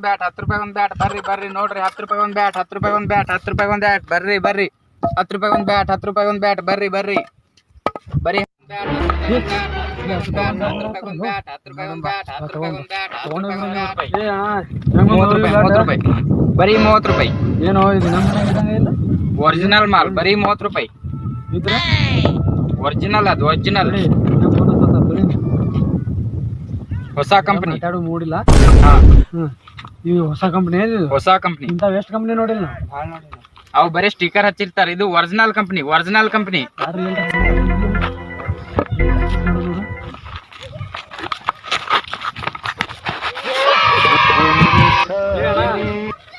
ಒಂದ್ ಬ್ಯಾಟ್ ಹತ್ತು ರೂಪಾಯಿ ಒಂದ್ ಬ್ಯಾಟ್ ಬರ್ರಿ ಬರ್ರಿ ನೋಡ್ರಿ ಹತ್ತು ರೂಪಾಯಿ ಒಂದ್ ಬ್ಯಾಟ್ ಹತ್ತು ರೂಪಾಯಿ ಒಂದ್ ಬ್ಯಾಟ್ ಹತ್ತು ರೂಪಾಯಿ ಒಂದ್ ಬ್ಯಾಟ್ ಬರ್ರಿ ಬರ್ರಿ ಹತ್ತು ರೂಪಾಯಿ ಒಂದ್ ಬ್ಯಾಟ್ ಹತ್ತು ರೂಪಾಯಿ ಒಂದ್ ಬ್ಯಾಟ್ ಬರ್ರಿ ಬರ್ರಿ ರೂಪಾಯಿ ಬರೀ ಮೂವತ್ತು ರೂಪಾಯಿ ಏನೋ ಒರಿಜಿನಲ್ ಮಾಲ್ ಬರೀ ಮೂವತ್ತು ರೂಪಾಯಿ ಒರಿಜಿನಲ್ ಅದು ಒರಿಜಿನಲ್ ಬರೀ ಹೊಸ ಕಂಪನಿ ಮೂಡಿಲ್ಲ ಇದು ಹೊಸ ಕಂಪ್ನಿ ಹೊಸ ಕಂಪನಿ ಇಂಥ ವೆಸ್ಟ್ ಕಂಪ್ನಿ ನೋಡಿಲ್ಲ? ನಾವು ಅವು ಬರೀ ಸ್ಟಿಕರ್ ಹಚ್ಚಿರ್ತಾರೆ. ಇದು ಒರಿಜಿನಲ್ ಕಂಪನಿ ಒರಿಜಿನಲ್ ಕಂಪನಿ ಯಾರು ಹೇಳ್ತಾರೆ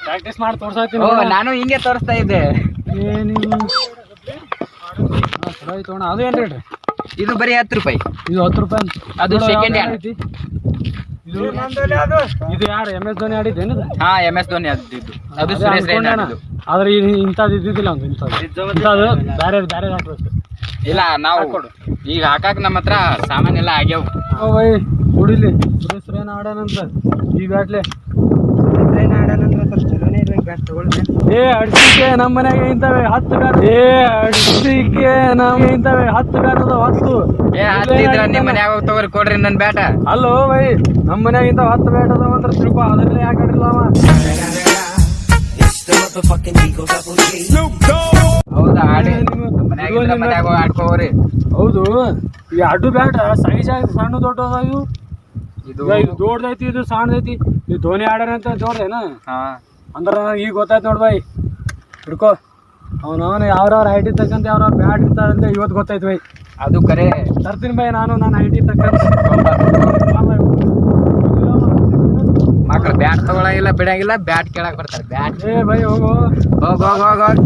ಪ್ರಾಕ್ಟೀಸ್ ಮಾಡಿ ತೋರ್ಸಾತೀನಿ ನಾನು ಹಿಂಗೆ ತೋರಿಸ್ತಾ ಇದ್ದೆ. ಏನಿದು ಚಲೋ ಐತೆ ಅಣ್ಣ ಅದು ಏನು ರೇಟ್ ಇದು ಬರೀ ಹತ್ತು ರೂಪಾಯಿ. ಇದು ಹತ್ತು ರೂಪಾಯಿ ಅದು ಸೆಕೆಂಡ್ ಹ್ಯಾಂಡ್ ಐತಿ? ಇದು ಇದು ಯಾರು ಎಂ ಎಸ್ ಧೋನಿ ಆಡಿದ್ದು ಏನಿದು? ಹಾ ಎಂ ಎಸ್ ಧೋನಿ ಆಡಿದ್ದು. ಇದು ಅದು ಸುರೇಶ್ ರೈನಾ. ಅಣ್ಣ. ಆದ್ರೆ ಇದು ಇಂಥದ್ದು ಇದ್ದಿದ್ದಿಲ್ಲ ಒಂದು ಇಂಥದ್ದು. ಇಂಥದ್ದು ಬೇರೆ ಬೇರೆ ಹಾಕ್ಬೇಕು. ಇಲ್ಲ ನಾವು. ಈಗ ಹಾಕಾಕ ನಮ್ಮ ಹತ್ರ ಸಾಮಾನೆಲ್ಲ ಆಗ್ಯಾವ. ಓ ಬೈ ಕುಡಿಲಿ. ಸುರೇಶ್ ರೈನಾ ಆಡೋಣಂತ. ಈ ಬ್ಯಾಟ್ಲೆ ಏ ಅಡ್ಸಿಕೆ ನಮ್ಮ ಮನ್ಯಾಗ ಇಂತವೆ ಹತ್ತು ಏ ಅಡ್ಸಿಕೆ ನಮ್ಮ ಇಂತವೆ ಹತ್ತು ಬ್ಯಾಟ್ ಅದಾವ ಹತ್ತು ಏ ಹತ್ತಿದ್ರ ನಿಮ್ಮ ಮನ್ಯಾಗ ತಗೋರಿ ಕೊಡ್ರಿ ನನ್ ಬ್ಯಾಟ. ಅಲ್ಲೋ ಬೈ ನಮ್ಮ ಮನ್ಯಾಗ ಇಂತ ಹತ್ತು ಬ್ಯಾಟ್ ಅದಾವ ಅಂದ್ರೆ ತಿಳ್ಕೊ ಅದರಲ್ಲೇ ಯಾಕೆ ಆಡಿಲ್ಲ ಅವ? ಹೌದಾ ಆಡಿ. ನಿಮ್ಮ- ನಮ್ಮ ಮನ್ಯಾಗ ಆಡ್ಕೋರಿ ಹೌದು ಈ ಅಡ್ಡು ಬ್ಯಾಟ್ ಸೈಜ್ ಆಗಿ ಸಣ್ಣ ದೊಡ್ಡ ಅದಾವ ಇವು. ಇದು ಇದು ದೊಡ್ಡದೈತಿ ಇದು ಸಣ್ಣದೈತಿ. ಇದು ಧೋನಿ ಆಡ್ಯಾರ ಅಂತ ದೊಡ್ಡದೇನಾ ಹಾ. ಅಂದ್ರೆ ನನಗೆ ಈಗ ಗೊತ್ತಾಯ್ತು ನೋಡಿ ಬೈ ಹಿಡ್ಕೋ ಅವನವನು ಯಾವ್ಯಾವ ಹೈಟ್ ತಕ್ಕಂತ ಯಾವ್ಯಾವ ಬ್ಯಾಟ್ ಇರ್ತಾರಂತ ಇವತ್ತು ಗೊತ್ತಾಯ್ತು ಬೈ ಅದು ಕರೆ ತರ್ತೀನಿ ಬೈ ನಾನು ನನ್ನ ಹೈಟ್ ತಕ್ಕಂತ ಮಕ್ಳು ಬ್ಯಾಟ್ ತಗೊಳಂಗಿಲ್ಲ ಬಿಡಂಗಿಲ್ಲ ಬ್ಯಾಟ್ ಕೇಳಕ್ ಬರ್ತಾರೆ ಬ್ಯಾಟ್ ಏ ಬೈ ಹೋಗೋ ಹೋಗೋ ಹೋಗ್ ಹೋಗ್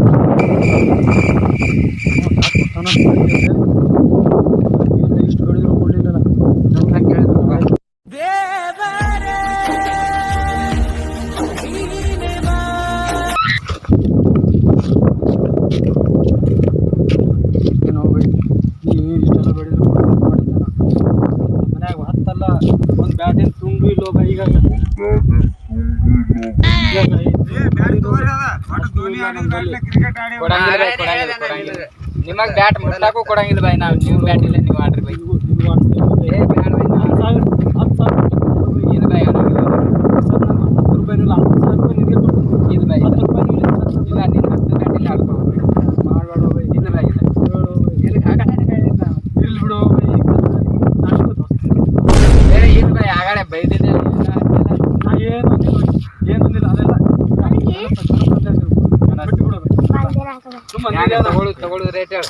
ಬೆಳೆದ್ರು ಮನ್ಯಾಗ ಹತ್ತಲ್ಲ ಒಂದು ಬ್ಯಾಟಿನ ತುಂಡು ಇಲ್ಲೋ ಈಗ ನಿಮಗ್ ಬ್ಯಾಟ್ ಮುಟ್ಟಾಕು ಕೊಡಂಗಿಲ್ಲ ಬಾಯ್ ನಾವ್ ನೀವು ಬ್ಯಾಟ್ ಇಲ್ಲ ನೀವು ಆಡ್ರಿ ಬೈ ಏ ಬ್ಯಾಡ ಬೈ ನಾ- ಇದು ಬೈ ಅನ್ನೋದು. ಇದು ಬೈ ಇಲ್ಲ. ಇಲ್ಲ ನಿನ್ನ ಹತ್ತು ಬ್ಯಾಟ್ ಇಲ್ಲ ಆಡ್ಕೋ ಬೈ. ಇಲ್ಲ ಬೈ ಇಲ್ಲ ಇಲ್ಲಿ ಆ ಕಡೆ ಈ ಕಡೆ ಇಲ್ಲ. ಏ ಇದು ಬೈ ಆಗಾಳೆ ಬೈದಿದ್ದೆ ಇಲ್ಲ ಅಂತಿಲ್ಲ. ಯಾಕೆ ತಗೊಳ್ಳು ತಗೊಳ್ಳು ರೇಟ್ ಹೇಳು.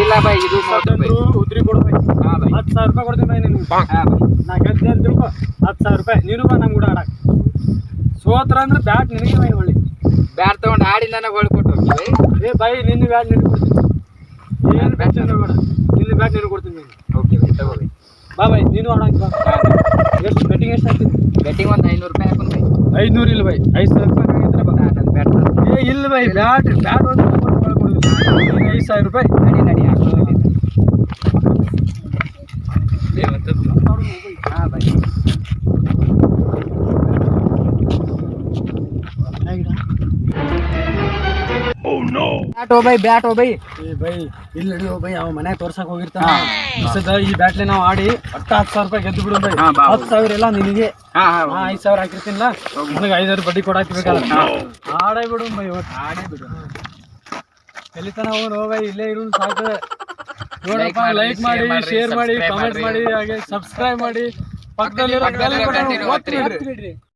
ಇಲ್ಲ ಬೈ ಇದು ಮೂವತ್ತು ರೂಪಾಯಿ. ಉದ್ರಿ ಕೊಡು ಬೈ ಹಾ ಬೈ ಹತ್ತು ಸಾವಿರ ರೂಪಾಯಿ ಕೊಡ್ತೀನಿ ಬೈ ನಿನ್ಗೆ. ಬೈ ನಾ ಗೆದ್ದೆ ಅಂತ ತಿಳ್ಕೊ. ಹತ್ತು ಸಾವಿರ ರೂಪಾಯಿ. ನೀನು ಬಾ ನಮ್ಗೆ ಆಡಕ್ ಸೋತ್ರ ಅಂದ್ರೆ ಬ್ಯಾಟ್ ನಿನಗೆ ಬೈ ಹೊಳ್ಳಿ ಬ್ಯಾಟ್ ತಗೊಂಡು ಆಡಿ ನನಗೆ ಹೊಳ್ಳಿ ಕೊಟ್ಟು ಬೈ ಏ ಬೈ ನಿನ್ನ ಬ್ಯಾಟ್ ನಿನಗೆ ಕೊಡ್ತೀನಿ. ಏನು ಬ್ಯಾಟ್ ಬೇಡ. ನಿನ್ನ ಬ್ಯಾಟ್ ನಿನಗೆ ಕೊಡ್ತೀನಿ ನೀನು. ಓಕೆ ಬೈ ತಗೋ ಬೈ ಬಾ ಬೈ ನೀನು ಆಡಕ್ ಬಾ. ಎಷ್ಟು ಬೆಟ್ಟಿಂಗ್ ಎಷ್ಟು ಹಾಕ್ತೀನಿ ಬೆಟ್ಟಿಂಗ್ ಒಂದು ಐನೂರು ರೂಪಾಯಿ ಹಾಕೊಂಡು ಬೈ ಐದುನೂರು ಇಲ್ಲ ಬೈ ಐದು ಸಾವಿರ ರೂಪಾಯಿ ಬಾ. ಬ್ಯಾಟ್ ತಗೋ. ಏ ಇಲ್ಲ ಬೈ ಬ್ಯಾಟ್ ಬ್ಯಾಟ್ ಒಂದು ಕೊಡೋದಿಲ್ಲ ಐದು ಸಾವಿರ ರೂಪಾಯಿ ನಡಿ ನಡಿ ಹಾಕೊಂಡು bat by bat oh bye. ಏ ಬೈ ಇಲ್ಲ ನಡಿ ಬೈ ಅವ ಮನೆ ತೋರ್ಸಕ್ ಹೋಗಿರ್ತಾನ. ಈ ಬ್ಯಾಟ್ಲೆ ನಾವು ಆಡಿ ಹತ್ತ ಹತ್ತು ಸಾವಿರ ರೂಪಾಯಿ ಗೆದ್ದು ಬಿಡು ಬೈ. ಹತ್ತು ಸಾವಿರ ಎಲ್ಲ ನಿನಗೆ. ಐದು ಸಾವಿರ ಹಾಕಿರ್ತೀನಿಲ್ಲ? ನನಗೆ ಐದಾರು ಬಡ್ಡಿ ಕೊಡಾಕ್ಬೇಕಲ್ಲ ಆಡೇ ಬಿಡು ಬೈ ಇವತ್ತು ಆಡೇ ಬಿಡು. ಎಲ್ಲಿತನ ಅವನು ಹೋಗ ಇಲ್ಲೇ ಇರು ಸಾಕು. ನೋಡಪ್ಪ ಲೈಕ್ ಮಾಡಿ ಶೇರ್ ಮಾಡಿ ಕಾಮೆಂಟ್ ಮಾಡಿ. ಹಾಗೆ ಸಬ್ಸ್ಕ್ರೈಬ್ ಮಾಡಿ. ಪಕ್ಕದಲ್ಲಿರೋ ಪಕ್ಕದಲ್ಲಿ ಬೆಲ್ ಬಟನ್ ಒತ್ತಿ. ಒತ್ತಿ ಬಿಡ್ರಿ.